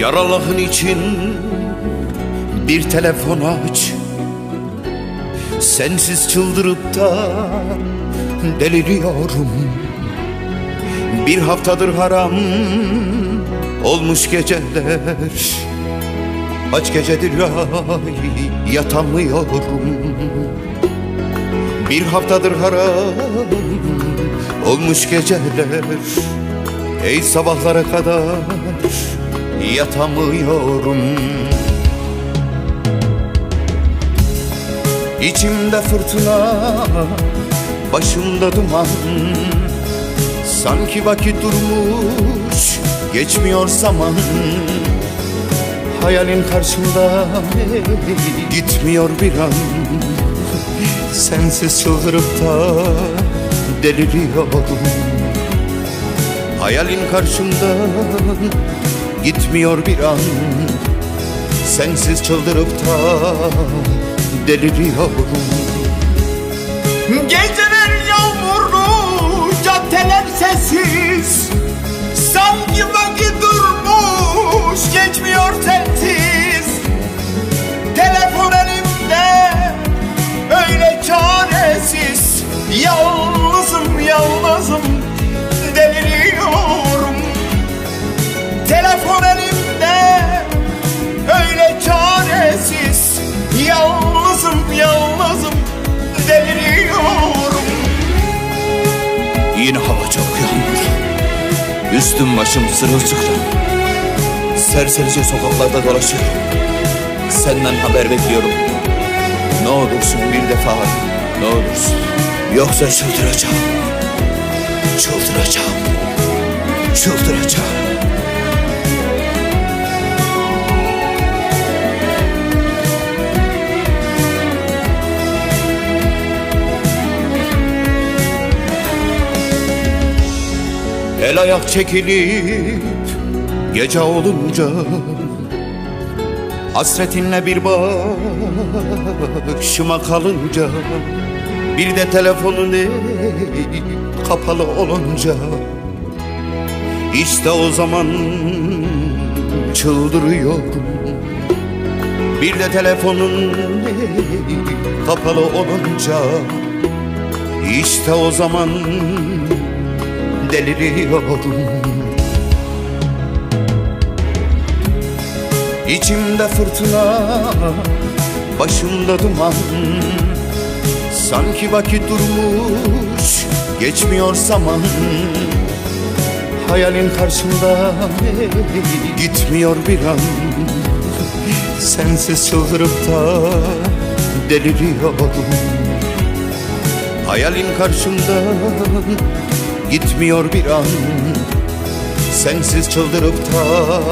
Yaralahın için bir telefon aç. Sensiz çıldırıp da deliriyorum. Bir haftadır haram olmuş geceler. Kaç gecedir ay yatamıyorum. Bir haftadır haram olmuş geceler. Ey sabahlara kadar yatamıyorum. İçimde fırtına, başımda duman. Sanki vakit durmuş, geçmiyor zaman. Hayalin karşımda gitmiyor bir an. Sensiz çıldırıp da deliriyorum. Hayalin karşımda gitmiyor bir an. Sensiz çıldırıp da deliriyorum. Geceler yağmurlu, caddeler sessiz. Sanki vakit durmuş, geçmiyor sensiz Telefon elimde, öyle çaresiz. Yalnızım, yalnızım, Elimde, öyle çaresiz Yalnızım, yalnızım, deliriyorum. Yine hava çok yağmur Üstüm başım sırılsıklam. Serserice sokaklarda dolaşıyorum. Senden haber bekliyorum. Ne olursun bir defa Ne olursun. Yoksa çıldıracağım. Çıldıracağım. Çıldıracağım El ayak çekilip gece olunca Hasretinle bir başıma kalınca Bir de telefonun kapalı olunca İşte o zaman çıldırıyorum. Bir de telefonun kapalı olunca İşte o zaman deliriyorum İçimde fırtına, başımda duman. Sanki vakit durmuş, geçmiyor zaman. Hayalin karşımda gitmiyor bir an. Sensiz çıldırıp da deliriyorum Hayalin karşımda gitmiyor bir an. Sensiz çıldırıp da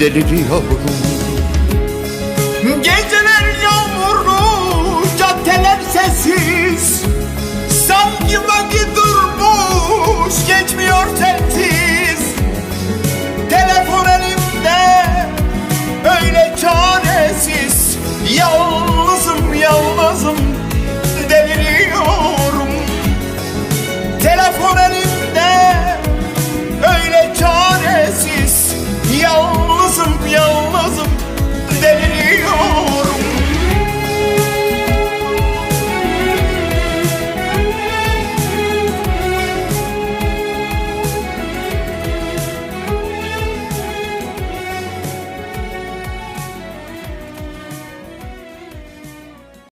deliriyorum. Geceler